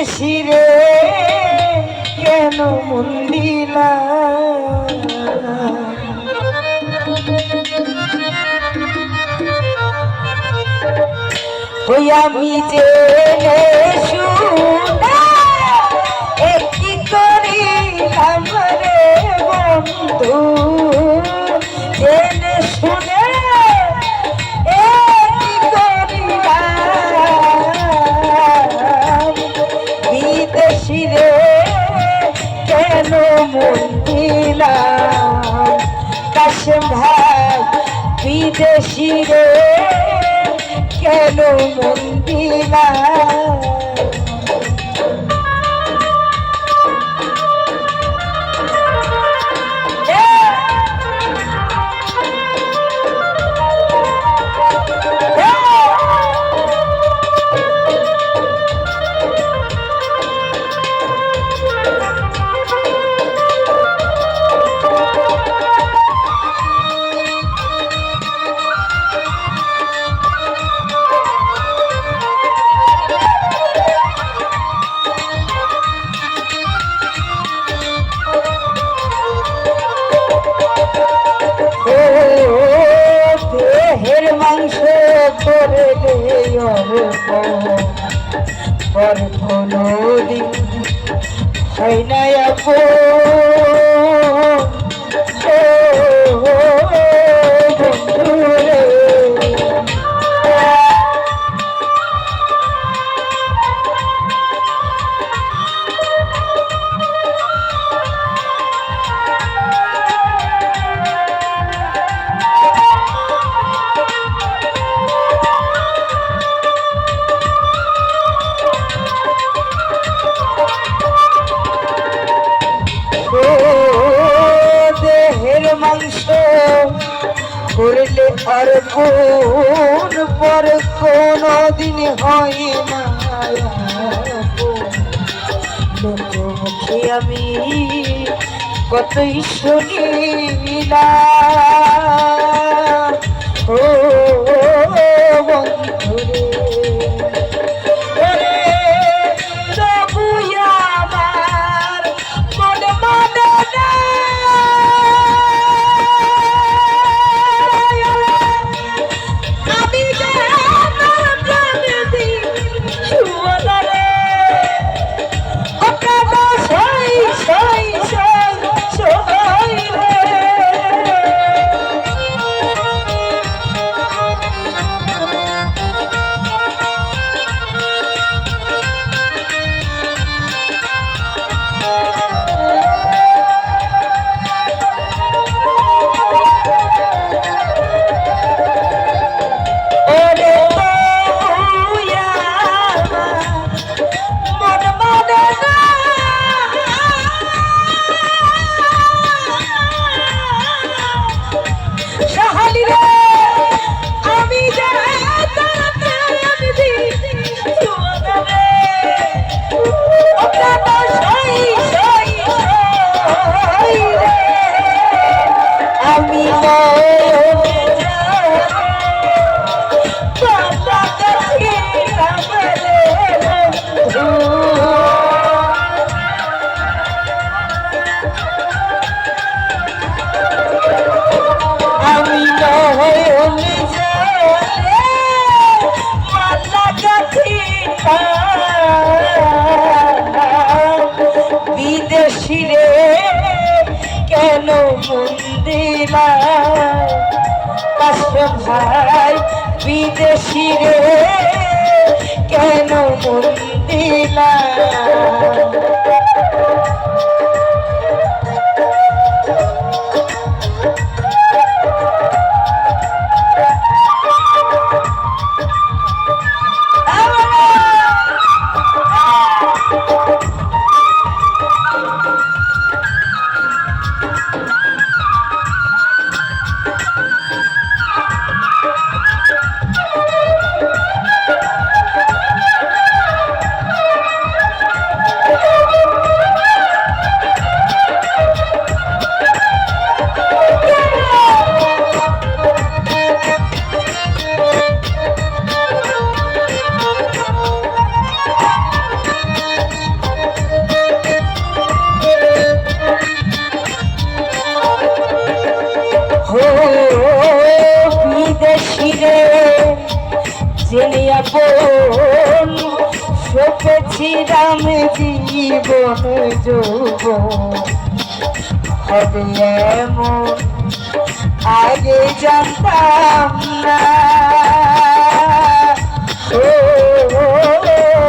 বিদেশি রে কেন মন্দিলা? ওই আমি যে একটি করি আমারে বন্ধু? জেনে শুনে মন দিলাম কাশেম ভাই বিদেশি রে কেন মন দিলাম মাংস করলে আর কোন পর কোন দিন হয় না। আমি কতই শুনিলাম। ও বন্ধুরে রে কেন মন্দিরা ভাই বিদেশি রে কেন মন্দিলা বিদেশিরে জেনে আপন সপেছিলাম জীবন যুব হবে এমন আগে জানতাম না। ও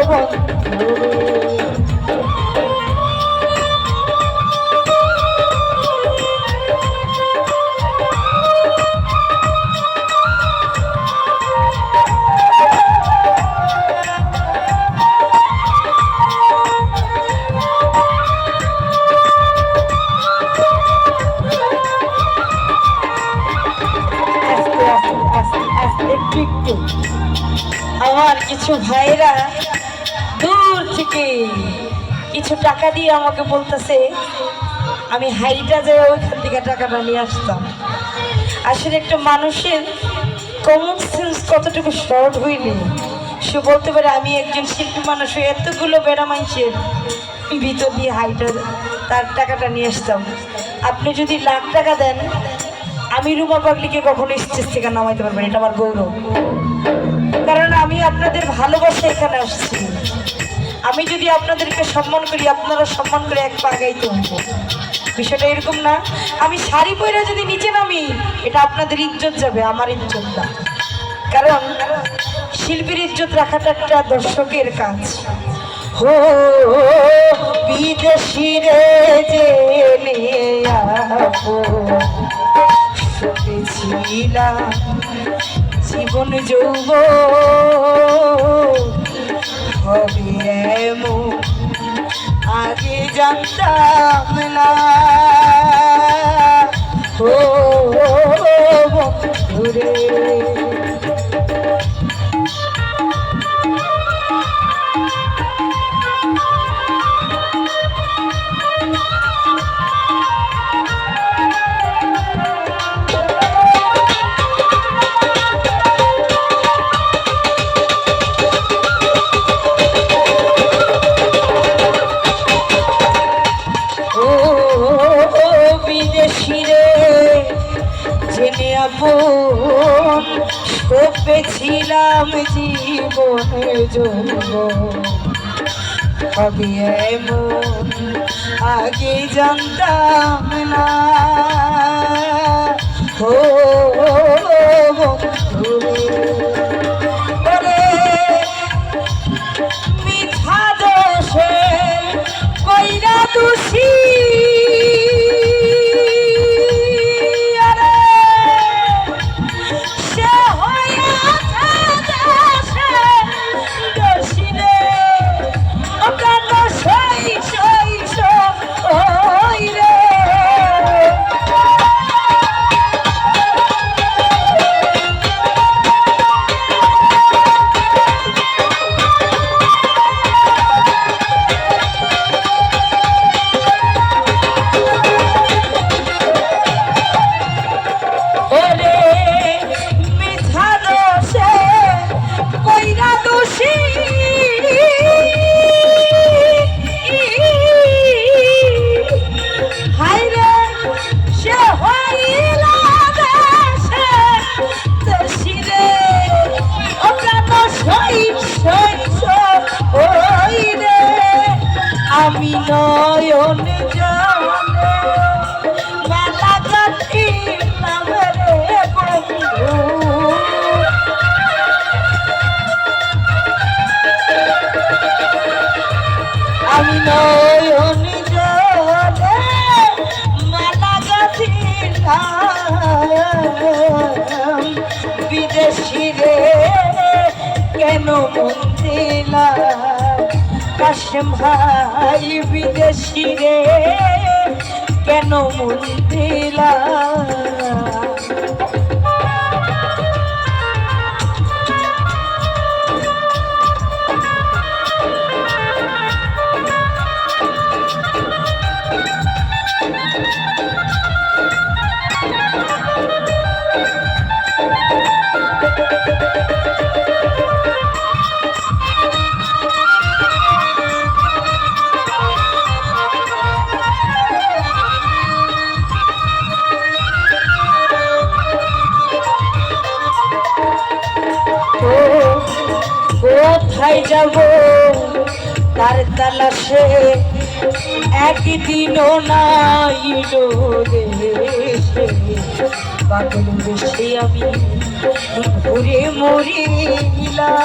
বন্ধুরে। টাকা দিয়ে আমাকে বলতেছে, আমি হাইটা যে ওইখান থেকে টাকাটা নিয়ে আসতাম। আসলে একটা মানুষের কমন সেন্স কতটুকু শর্ট হইলে সে বলতে পারে, আমি একজন শিল্পী মানুষ এতগুলো বেড়া মানুষের ভিতর দিয়ে হাইটা, তার টাকাটা নিয়ে আসতাম। আপনি যদি লাখ টাকা দেন, আমি রুমা পাগলিকে কখনো স্টেজ থেকে নামাইতে পারবেন এটা আমার গৌরব। কারণ আমি আপনাদের ভালোবাসা এখানে আসছি। আমি যদি আপনাদেরকে সম্মান করি, আপনারা সম্মান করে এক পা আগাইতে হব বিষয়টা এরকম না। আমি শাড়ি পরে যদি নিচে নামি, এটা আপনাদের ইজ্জত যাবে, আমার ইজ্জত না। কারণ শিল্পীর ইজ্জত রাখাটা একটা দর্শকের কাজ। হো, বিদেশি রে জীবন যৌব হবে এমন আগে জানতাম না। ও আপন সপেছিলাম জীবনের জন্য। কবি এমন আগে জানতাম না। ও বন্ধুরে ভাই বিদেশি রে কেন মন দিলাম কোথায় যাব? তার তালাশে একদিনও নাই পাগল বেশি আমি ঘুরে মরিলাম।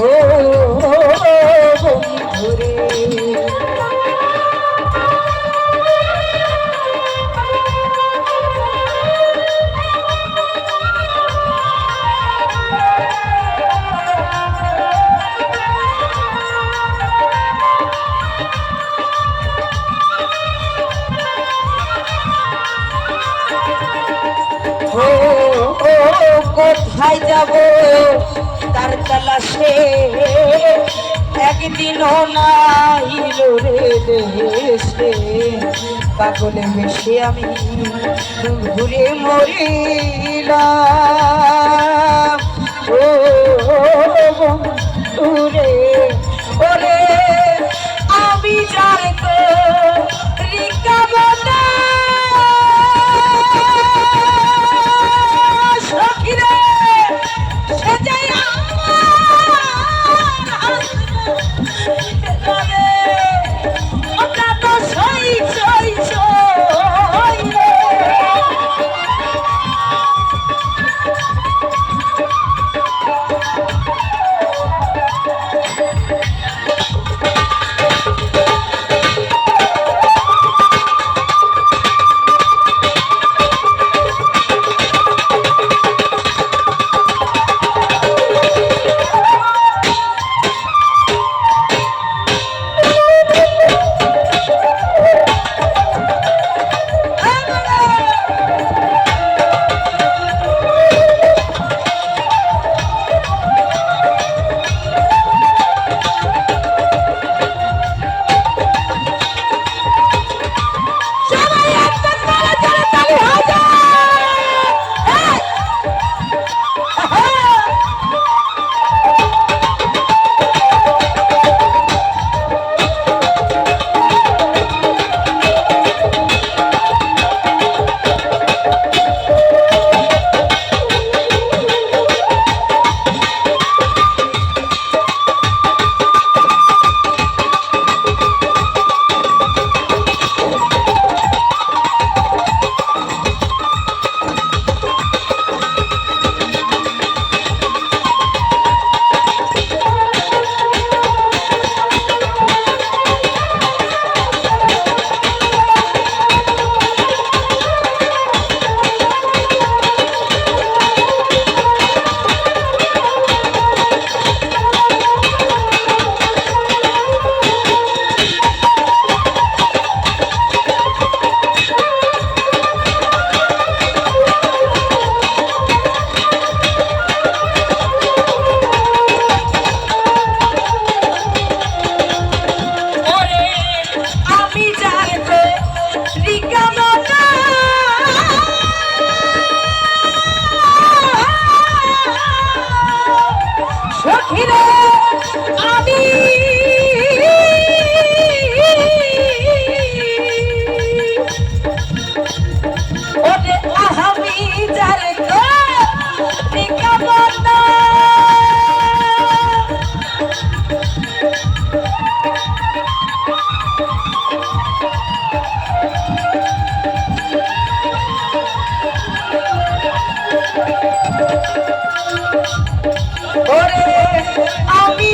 ও ঘুরে একদিনও নাই রে দেশে পাগলে বেশি আমি ঘুরে মরিলাম ও আমি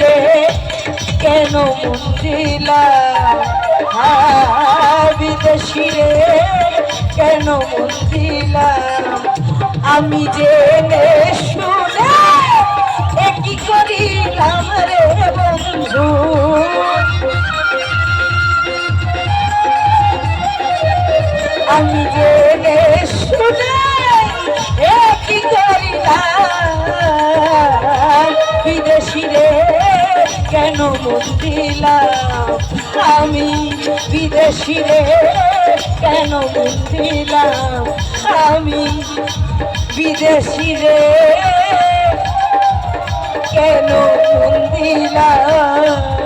রে কেন মন্দিলা? বিদেশি রে কেন মন্দিলা? আমি জেনে শুনে একই করিলাম রে বন্ধু। জেনে শুনে রে কেন মন দিলাম আমি বিদেশি রে, কেন মন দিলাম আমি বিদেশি রে, কেন মন দিলাম